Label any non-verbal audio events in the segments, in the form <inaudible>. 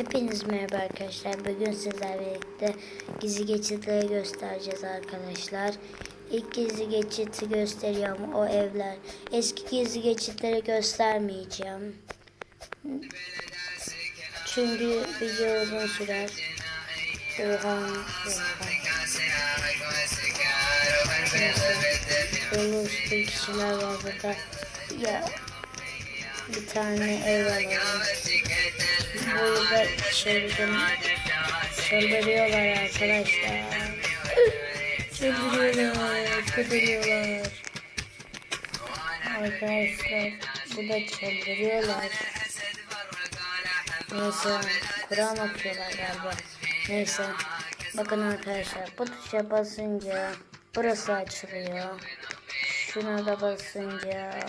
Hepiniz merhaba arkadaşlar. Bugün sizlerle birlikte gizli geçitleri göstereceğiz arkadaşlar. İlk gizli geçiti gösteriyorum o evler. Eski gizli geçitleri göstermeyeceğim. Çünkü video uzun sürer. Oha. Oha. Dolu üstü kişiler var burada. Ya bir tane ev alalım. Burada çılgın çıldırıyorlar arkadaşlar. Çıldırıyorlar, çıldırıyorlar. Arkadaşlar burada çıldırıyorlar. Neyse Kur'an okuyorlar galiba. Neyse bakın arkadaşlar bu tuşa basınca burası açılıyor. Şuna da basınca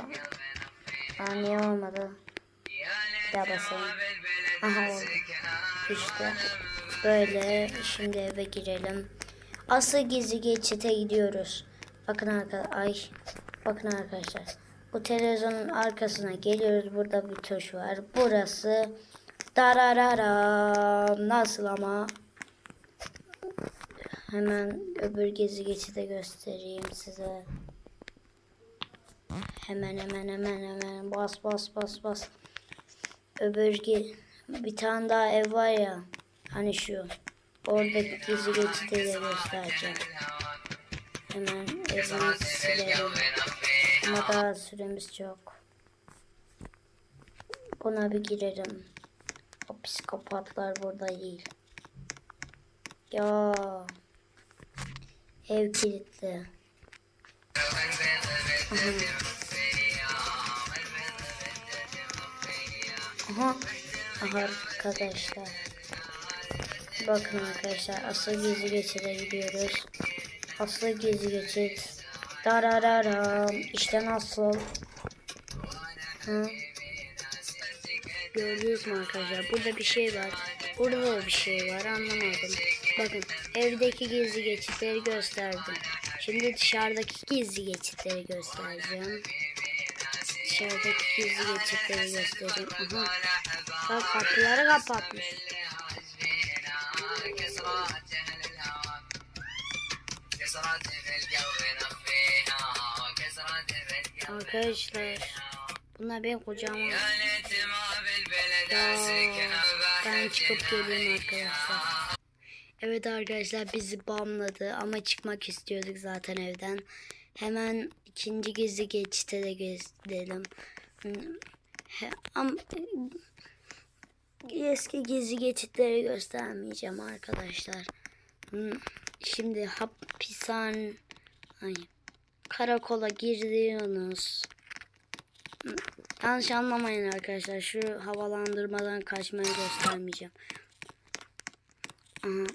Aa, niye olmadı? Bir daha basalım. Aha oldu. İşte böyle şimdi eve girelim. Asıl gizli geçite gidiyoruz. Bakın arkadaşlar. Ay. Bakın arkadaşlar. Bu televizyonun arkasına geliyoruz. Burada bir tuş var. Burası dararara nasıl ama hemen öbür gizli geçide göstereyim size. Hemen hemen hemen hemen bas bas bas bas. Öbür gi- bir tane daha ev var ya. Hani şu. Oradaki gizli geçidi de göstereceğim. Hemen evini silelim. Ama daha süremiz çok. Buna bir girerim. O psikopatlar burada değil. Ya. Ev kilitli. Aha. Aha. Arkadaşlar. Bakın arkadaşlar asıl gizli geçide gidiyoruz. Asıl gizli geçit. Darararam. İşte nasıl. Ha? Gördünüz mü arkadaşlar? Burada bir şey var. Burada da bir şey var. Anlamadım. Bakın evdeki gizli geçitleri gösterdim. Şimdi dışarıdaki gizli geçitleri göstereceğim. Dışarıdaki gizli geçitleri göstereyim. Bak kapıları kapatmış. Arkadaşlar bunlar benim kocama. Ya, ben çıkıp geleyim arkadaşlar. Evet arkadaşlar bizi bamladı ama çıkmak istiyorduk zaten evden. Hemen ikinci gizli geçite de. He, Ama eski gizli geçitleri göstermeyeceğim arkadaşlar. Şimdi hapishane ay, karakola giriyorsunuz. Yanlış anlamayın arkadaşlar. Şu havalandırmadan kaçmayı göstermeyeceğim. Aha.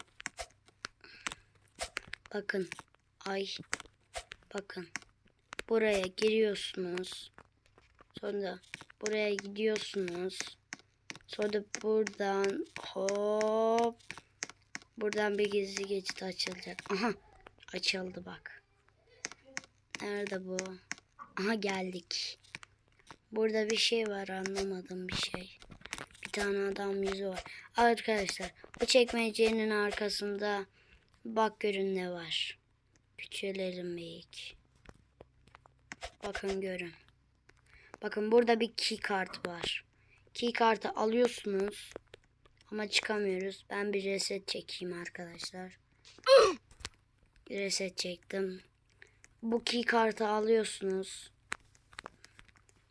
Bakın. Ay. Bakın. Buraya giriyorsunuz. Sonra buraya gidiyorsunuz. Sonra buradan hop. Buradan bir gizli geçit açılacak. Aha. Açıldı bak. Nerede bu? Aha geldik. Burada bir şey var anlamadım bir şey. Bir tane adam yüzü var. Arkadaşlar bu çekmecenin arkasında bak görün ne var. Küçülelim ilk. Bakın görün. Bakın burada bir key kart var. Key kartı alıyorsunuz. Ama çıkamıyoruz. Ben bir reset çekeyim arkadaşlar. <gasps> reset çektim. Bu key kartı alıyorsunuz.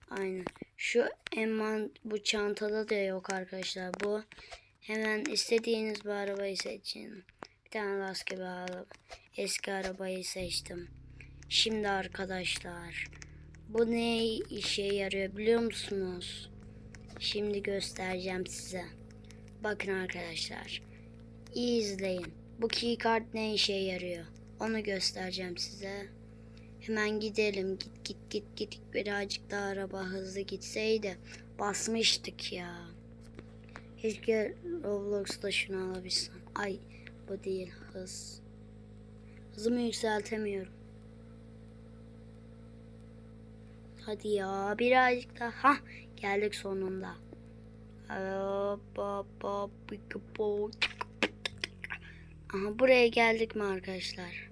Aynen. Şu eman bu çantada da yok arkadaşlar. Bu hemen istediğiniz bir arabayı seçin. Bir tane rastgele bir araba. Eski arabayı seçtim. Şimdi arkadaşlar bu ne işe yarıyor biliyor musunuz? Şimdi göstereceğim size. Bakın arkadaşlar. İyi izleyin. Bu keycard ne işe yarıyor? Onu göstereceğim size. Hemen gidelim. Git git git git. Birazcık daha araba hızlı gitseydi basmıştık ya. Keşke Roblox'ta şunu alabilsem. Ay bu değil hız. Hızımı yükseltemiyorum. Hadi ya birazcık daha. Hah geldik sonunda. Aha buraya geldik mi arkadaşlar?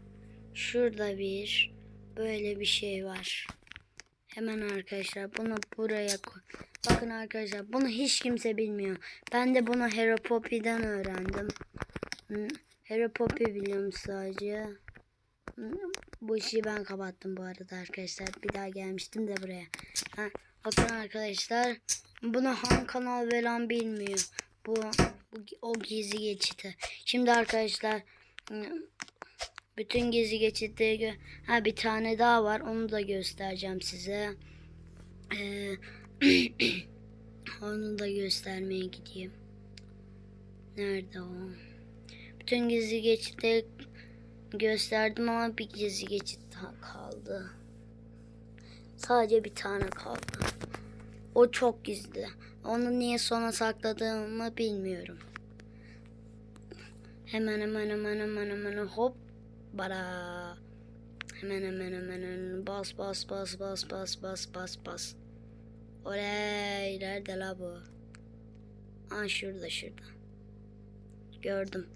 Şurada bir böyle bir şey var. Hemen arkadaşlar bunu buraya koy. Bakın arkadaşlar bunu hiç kimse bilmiyor. Ben de bunu Hello Poppy'den öğrendim. Hello Poppy biliyorum sadece. Bu işi ben kapattım bu arada arkadaşlar. Bir daha gelmiştim de buraya. Ha, bakın arkadaşlar. Bunu Han kanal falan bilmiyor. Bu, bu o gizli geçiti. Şimdi arkadaşlar bütün gizli geçitleri ha bir tane daha var. Onu da göstereceğim size. Ee, <clears throat> onu da göstermeye gideyim. Nerede o? Bütün gizli geçitleri gösterdim ama bir gizli geçit kaldı. Sadece bir tane kaldı. O çok gizli. Onu niye sona sakladığımı bilmiyorum. Hemen hemen hemen hemen hemen hop bara. Hemen hemen hemen hemen bas bas bas bas bas bas bas bas. Oley nerede la bu? Aa şurada şurada. Gördüm.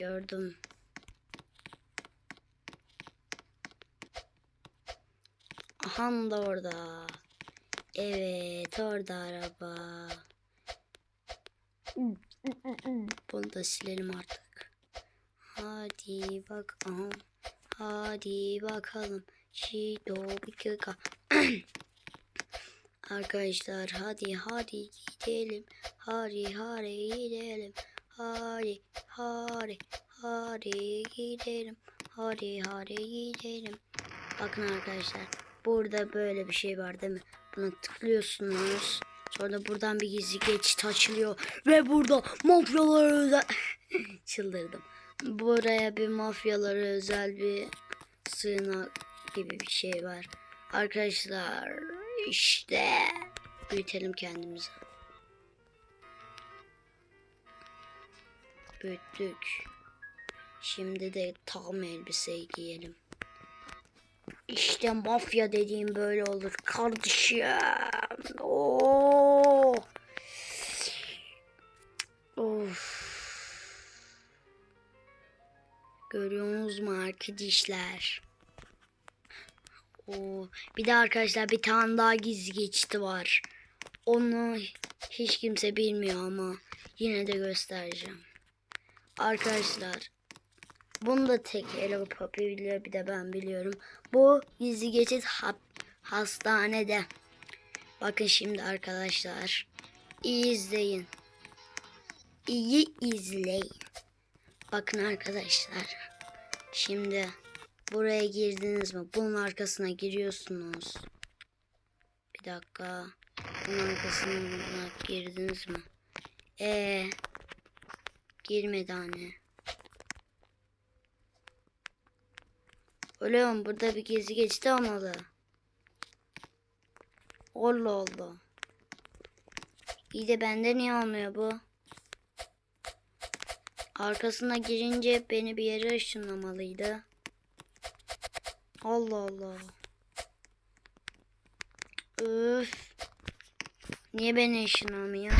Gördüm. Aha da orada. Evet orada araba. Bunu da silelim artık. Hadi bakalım. Hadi bakalım. Şido bikaka. Arkadaşlar hadi hadi gidelim. Hadi hadi gidelim. Hadi hadi hadi gidelim. Hadi hadi gidelim. Bakın arkadaşlar burada böyle bir şey var değil mi? Buna tıklıyorsunuz. Sonra buradan bir gizli geçit açılıyor. Ve burada mafyalara özel... <laughs> Çıldırdım. Buraya bir mafyalara özel bir sığınak gibi bir şey var. Arkadaşlar işte büyütelim kendimizi. Büyüttük. Şimdi de tam elbiseyi giyelim. İşte mafya dediğim böyle olur kardeşim. Oo. Of. Görüyorsunuz mu arkadaşlar? Oo. Bir de arkadaşlar bir tane daha gizli geçiti var. Onu hiç kimse bilmiyor ama yine de göstereceğim. Arkadaşlar bunu da tek Hello Poppy biliyor bir de ben biliyorum. Bu gizli geçit ha- hastanede. Bakın şimdi arkadaşlar. İyi izleyin. İyi izleyin. Bakın arkadaşlar. Şimdi buraya girdiniz mi? Bunun arkasına giriyorsunuz. Bir dakika. Bunun arkasına girdiniz mi? Ee, girmedi anne. Oğlum burada bir gizli geçit olmalı. Allah Allah. İyi de bende niye olmuyor bu? Arkasına girince beni bir yere ışınlamalıydı. Allah Allah. Üf. Niye beni ışınlamıyor?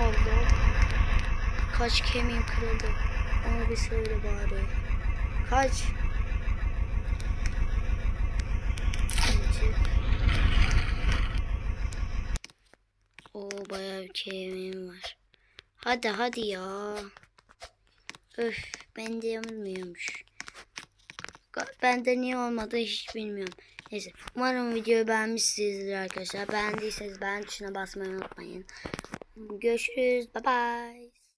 Allah. Kaç kemiğim kırıldı. Onu bir söyle bari. Kaç? Oo bayağı bir kemiğim var. Hadi hadi ya. Öf bende yanılmıyormuş. Bende niye olmadı hiç bilmiyorum. Neyse umarım videoyu beğenmişsinizdir arkadaşlar. Beğendiyseniz beğen tuşuna basmayı unutmayın. Görüşürüz. Bye bye.